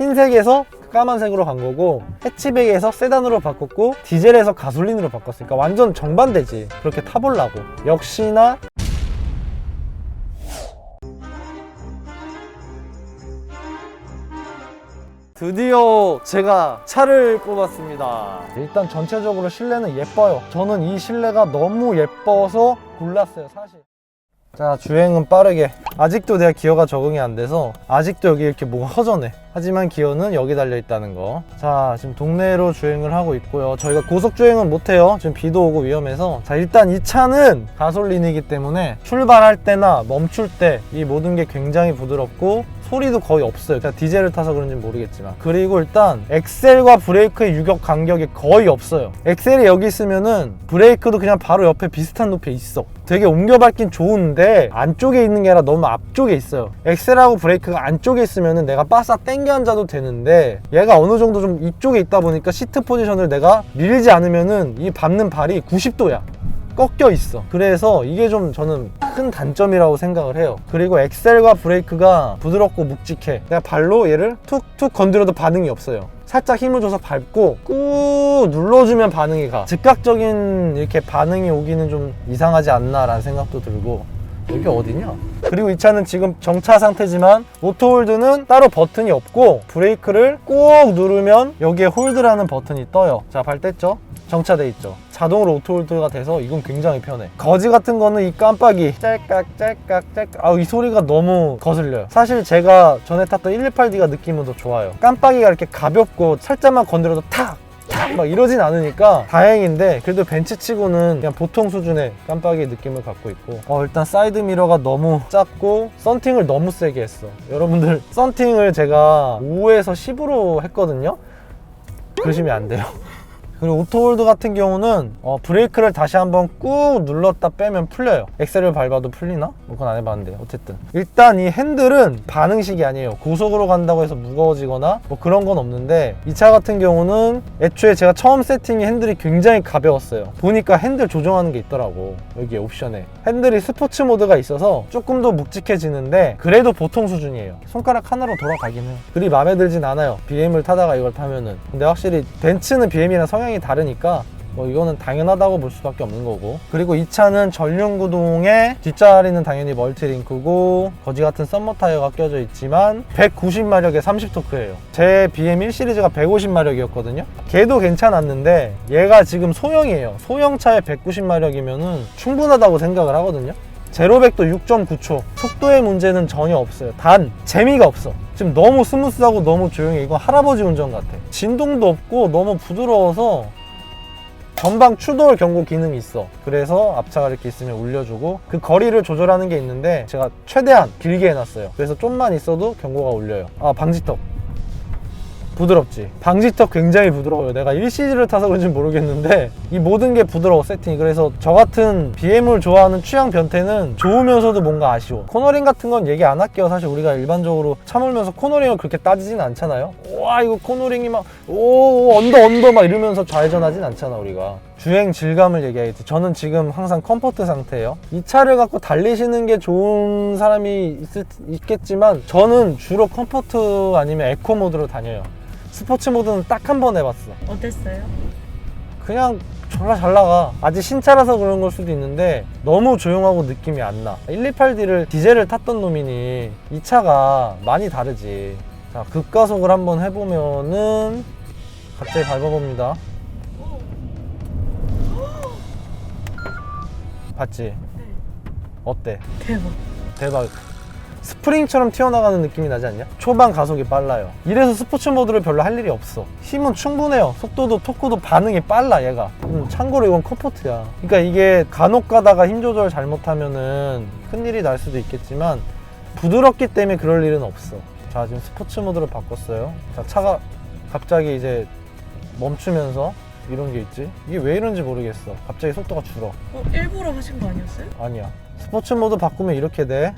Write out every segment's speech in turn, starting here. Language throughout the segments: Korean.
흰색에서 까만색으로 간 거고 해치백에서 세단으로 바꿨고 디젤에서 가솔린으로 바꿨으니까 완전 정반대지 그렇게 타보려고 역시나 드디어 제가 차를 뽑았습니다. 일단 전체적으로 실내는 예뻐요. 저는 이 실내가 너무 예뻐서 골랐어요, 사실. 자, 주행은 빠르게. 아직도 내가 기어가 적응이 안 돼서 아직도 여기 이렇게 뭐가 허전해. 하지만 기어는 여기 달려 있다는 거. 자, 지금 동네로 주행을 하고 있고요. 저희가 고속 주행은 못 해요. 지금 비도 오고 위험해서. 자, 일단 이 차는 가솔린이기 때문에 출발할 때나 멈출 때 이 모든 게 굉장히 부드럽고 소리도 거의 없어요. 제가 디젤을 타서 그런지 모르겠지만. 그리고 일단 엑셀과 브레이크의 유격 간격이 거의 없어요. 엑셀이 여기 있으면은 브레이크도 그냥 바로 옆에 비슷한 높이에 있어. 되게 옮겨 밟긴 좋은데 안쪽에 있는 게 아니라 너무 앞쪽에 있어요. 엑셀하고 브레이크가 안쪽에 있으면은 내가 빠싸 땡겨 앉아도 되는데 얘가 어느 정도 좀 이쪽에 있다 보니까 시트 포지션을 내가 밀지 않으면은 이 밟는 발이 90도야. 꺾여 있어. 그래서 이게 좀 저는 큰 단점이라고 생각을 해요. 그리고 엑셀과 브레이크가 부드럽고 묵직해. 내가 발로 얘를 툭툭 건드려도 반응이 없어요. 살짝 힘을 줘서 밟고 꾹 눌러주면 반응이 가. 즉각적인 이렇게 반응이 오기는 좀 이상하지 않나라는 생각도 들고 여기 어디냐? 그리고 이 차는 지금 정차 상태지만 오토홀드는 따로 버튼이 없고 브레이크를 꾹 누르면 여기에 홀드라는 버튼이 떠요. 자, 발 뗐죠? 정차돼 있죠. 자동으로 오토홀드가 돼서 이건 굉장히 편해. 거지 같은 거는 이 깜빡이 짤깍 짤깍 짤깍 아우 이 소리가 너무 거슬려요. 사실 제가 전에 탔던 118D가 느낌은 더 좋아요. 깜빡이가 이렇게 가볍고 살짝만 건드려도 탁! 탁! 막 이러진 않으니까 다행인데 그래도 벤츠치고는 그냥 보통 수준의 깜빡이 느낌을 갖고 있고. 어 일단 사이드 미러가 너무 작고 썬팅을 너무 세게 했어. 여러분들 썬팅을 제가 5에서 10으로 했거든요. 그러시면 안 돼요 그리고 오토홀드 같은 경우는 어, 브레이크를 다시 한번 꾹 눌렀다 빼면 풀려요. 엑셀을 밟아도 풀리나? 뭐 그건 안 해봤는데 어쨌든. 일단 이 핸들은 반응식이 아니에요. 고속으로 간다고 해서 무거워지거나 뭐 그런 건 없는데 이 차 같은 경우는 애초에 제가 처음 세팅이 핸들이 굉장히 가벼웠어요. 보니까 핸들 조정하는 게 있더라고 여기 옵션에. 핸들이 스포츠 모드가 있어서 조금 더 묵직해지는데 그래도 보통 수준이에요. 손가락 하나로 돌아가긴 해요 그리 마음에 들진 않아요. BM을 타다가 이걸 타면은. 근데 확실히 벤츠는 BM이랑 성향이 다르니까 뭐 이거는 당연하다고 볼 수밖에 없는 거고. 그리고 이 차는 전륜 구동에 뒷자리는 당연히 멀티링크고 거지 같은 썸머 타이어가 껴져 있지만 190마력에 30토크예요. 제 BM 1 시리즈가 150마력이었거든요. 걔도 괜찮았는데 얘가 지금 소형이에요. 소형차에 190마력이면은 충분하다고 생각을 하거든요. 제로백도 6.9초. 속도의 문제는 전혀 없어요. 단 재미가 없어 지금 너무 스무스하고 너무 조용해. 이건 할아버지 운전 같아. 진동도 없고 너무 부드러워서 전방 추돌 경고 기능이 있어. 그래서 앞차가 이렇게 있으면 울려주고 그 거리를 조절하는 게 있는데 제가 최대한 길게 해놨어요. 그래서 좀만 있어도 경고가 울려요. 아 방지턱 부드럽지. 방지턱 굉장히 부드러워요. 내가 1시리즈를 타서 그런지 모르겠는데 이 모든 게 부드러워 세팅이. 그래서 저 같은 BM을 좋아하는 취향 변태는 좋으면서도 뭔가 아쉬워. 코너링 같은 건 얘기 안 할게요. 사실 우리가 일반적으로 차 몰면서 코너링을 그렇게 따지진 않잖아요. 와 이거 코너링이 막오 언더 언더 막 이러면서 좌회전하진 않잖아 우리가. 주행 질감을 얘기하겠지. 저는 지금 항상 컴포트 상태예요. 이 차를 갖고 달리시는 게 좋은 사람이 있을, 있겠지만 저는 주로 컴포트 아니면 에코 모드로 다녀요 스포츠 모드는 딱 한 번 해봤어 어땠어요? 그냥 졸라 잘 나가 아직 신차라서 그런 걸 수도 있는데 너무 조용하고 느낌이 안 나 128D를 디젤을 탔던 놈이니 이 차가 많이 다르지 자 급가속을 한번 해보면은 갑자기 밟아봅니다 봤지? 어때? 대박. 대박. 스프링처럼 튀어나가는 느낌이 나지 않냐? 초반 가속이 빨라요. 이래서 스포츠 모드를 별로 할 일이 없어. 힘은 충분해요. 속도도 토크도 반응이 빨라 얘가. 음, 참고로 이건 컴포트야. 그러니까 이게 간혹 가다가 힘 조절 잘못하면은 큰일이 날 수도 있겠지만 부드럽기 때문에 그럴 일은 없어. 자 지금 스포츠 모드로 바꿨어요. 자 차가 갑자기 이제 멈추면서 이런 게 있지. 이게 왜 이런지 모르겠어. 갑자기 속도가 줄어. 어, 일부러 하신 거 아니었어요? 아니야. 스포츠 모드 바꾸면 이렇게 돼.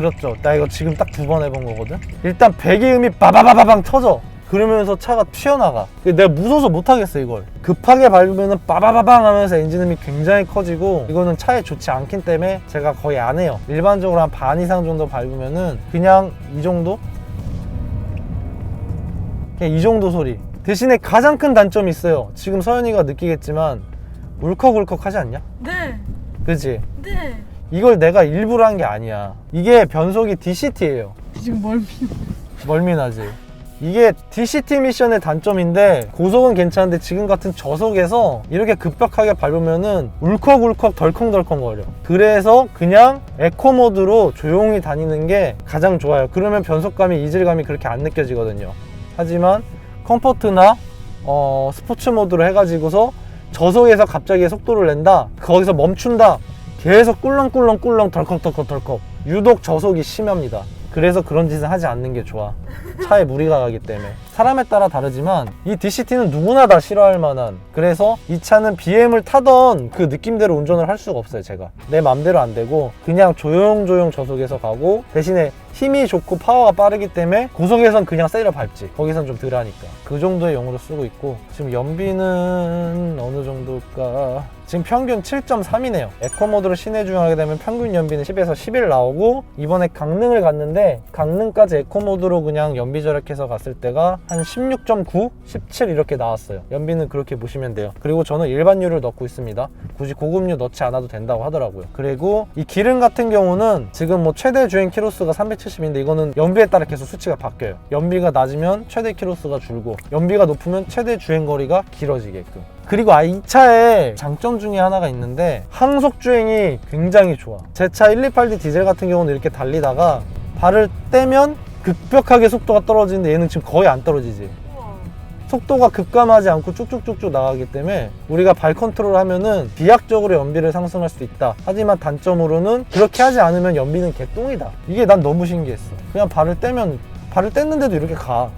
들었죠? 나 이거 지금 딱 두 번 해본 거거든? 일단 배기음이 빠바바바방 터져. 그러면서 차가 튀어나가 내가 무서워서 못하겠어 이걸 급하게 밟으면 빠바바방 하면서 엔진음이 굉장히 커지고 이거는 차에 좋지 않기 때문에 제가 거의 안 해요 일반적으로 한 반 이상 정도 밟으면은 그냥 이 정도? 그냥 이 정도 소리 대신에 가장 큰 단점이 있어요 지금 서현이가 느끼겠지만 울컥울컥 하지 않냐? 네. 그지? 네. 이걸 내가 일부러 한 게 아니야 이게 변속이 DCT예요 지금 멀미. 멀미나지. 이게 DCT 미션의 단점인데 고속은 괜찮은데 지금 같은 저속에서 이렇게 급격하게 밟으면은 울컥울컥 덜컹덜컹 거려. 그래서 그냥 에코 모드로 조용히 다니는 게 가장 좋아요. 그러면 변속감이 이질감이 그렇게 안 느껴지거든요. 하지만 컴포트나 어, 스포츠 모드로 해가지고서 저속에서 갑자기 속도를 낸다. 거기서 멈춘다. 계속 꿀렁꿀렁 꿀렁 덜컥덜컥 덜컥. 유독 저속이 심합니다. 그래서 그런 짓을 하지 않는 게 좋아. 차에 무리가 가기 때문에. 사람에 따라 다르지만 이 DCT는 누구나 다 싫어할 만한. 그래서 이 차는 BM을 타던 그 느낌대로 운전을 할 수가 없어요 제가. 내 맘대로 안 되고 그냥 조용조용 저속에서 가고 대신에 힘이 좋고 파워가 빠르기 때문에 고속에선 그냥 세려 밟지. 거기선 좀 덜하니까. 그 정도의 용으로 쓰고 있고 지금 연비는 어느 정도일까? 지금 평균 7.3이네요. 에코 모드로 시내 주행하게 되면 평균 연비는 10에서 11 나오고 이번에 강릉을 갔는데 강릉까지 에코 모드로 그냥 연비 절약해서 갔을 때가 한 16.9, 17 이렇게 나왔어요. 연비는 그렇게 보시면 돼요. 그리고 저는 일반유를 넣고 있습니다. 굳이 고급유 넣지 않아도 된다고 하더라고요. 그리고 이 기름 같은 경우는 지금 뭐 최대 주행 키로수가 370인데 이거는 연비에 따라 계속 수치가 바뀌어요. 연비가 낮으면 최대 키로수가 줄고 연비가 높으면 최대 주행 거리가 길어지게끔. 그리고 아, 이 차의 장점 중에 하나가 있는데 항속 주행이 굉장히 좋아. 제 차 128D 디젤 같은 경우는 이렇게 달리다가 발을 떼면 급격하게 속도가 떨어지는데 얘는 지금 거의 안 떨어지지. 속도가 급감하지 않고 쭉쭉쭉쭉 나가기 때문에 우리가 발 컨트롤 하면은 비약적으로 연비를 상승할 수 있다. 하지만 단점으로는 그렇게 하지 않으면 연비는 개똥이다. 이게 난 너무 신기했어. 그냥 발을 떼면 발을 뗐는데도 이렇게 가.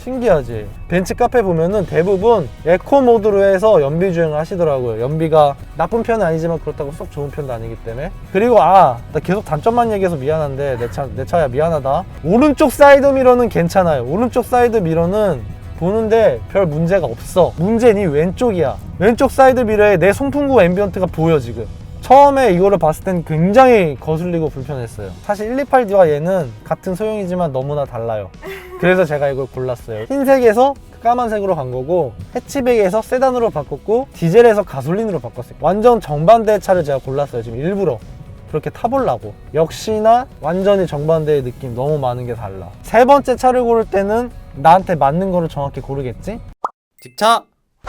신기하지. 벤츠 카페 보면은 대부분 에코 모드로 해서 연비 주행을 하시더라고요. 연비가 나쁜 편은 아니지만 그렇다고 썩 좋은 편도 아니기 때문에. 그리고 아, 나 계속 단점만 얘기해서 미안한데 내 차, 내 차야 미안하다. 오른쪽 사이드 미러는 괜찮아요. 오른쪽 사이드 미러는 보는데 별 문제가 없어. 문제는 이 왼쪽이야. 왼쪽 사이드 미러에 내 송풍구 앰비언트가 보여 지금. 처음에 이거를 봤을 땐 굉장히 거슬리고 불편했어요. 사실 128D와 얘는 같은 소형이지만 너무나 달라요. 그래서 제가 이걸 골랐어요. 흰색에서 까만색으로 간 거고 해치백에서 세단으로 바꿨고 디젤에서 가솔린으로 바꿨어요. 완전 정반대의 차를 제가 골랐어요. 지금 일부러. 그렇게 타보려고. 역시나 완전히 정반대의 느낌 너무 많은 게 달라. 세 번째 차를 고를 때는 나한테 맞는 거를 정확히 고르겠지? 집차!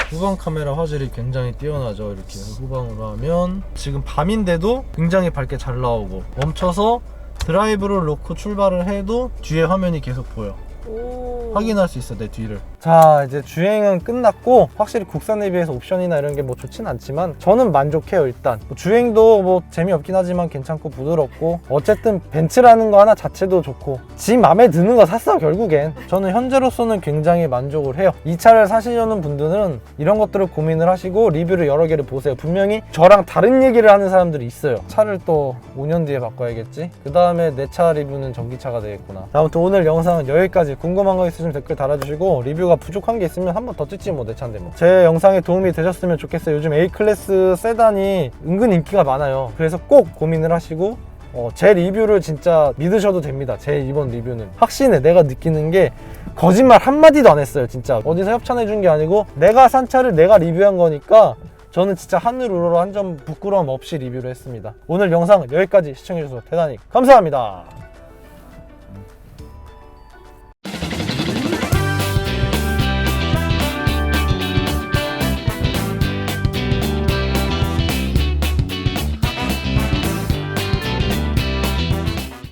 후방 카메라 화질이 굉장히 뛰어나죠. 이렇게 후방으로 하면 지금 밤인데도 굉장히 밝게 잘 나오고 멈춰서 드라이브를 놓고 출발을 해도 뒤에 화면이 계속 보여. 오. 확인할 수 있어 내 뒤를. 자 이제 주행은 끝났고 확실히 국산에 비해서 옵션이나 이런 게 뭐 좋진 않지만 저는 만족해요 일단. 뭐 주행도 뭐 재미없긴 하지만 괜찮고 부드럽고 어쨌든 벤츠라는 거 하나 자체도 좋고 지 맘에 드는 거 샀어 결국엔. 저는 현재로서는 굉장히 만족을 해요. 이 차를 사시려는 분들은 이런 것들을 고민을 하시고 리뷰를 여러 개를 보세요. 분명히 저랑 다른 얘기를 하는 사람들이 있어요. 차를 또 5년 뒤에 바꿔야겠지? 그 다음에 내 차 리뷰는 전기차가 되겠구나. 아무튼 오늘 영상은 여기까지 궁금한 거 있으시면 댓글 달아주시고 리뷰가 부족한 게 있으면 한 번 더 찍지 뭐 내 차인데 뭐 제 영상에 도움이 되셨으면 좋겠어요. 요즘 A클래스 세단이 은근 인기가 많아요. 그래서 꼭 고민을 하시고 어, 제 리뷰를 진짜 믿으셔도 됩니다. 제 이번 리뷰는. 확신해. 내가 느끼는 게 거짓말 한마디도 안 했어요 진짜. 어디서 협찬해 준 게 아니고 내가 산 차를 내가 리뷰한 거니까 저는 진짜 하늘 우러러 한 점 부끄러움 없이 리뷰를 했습니다. 오늘 영상 여기까지 시청해주셔서 대단히 감사합니다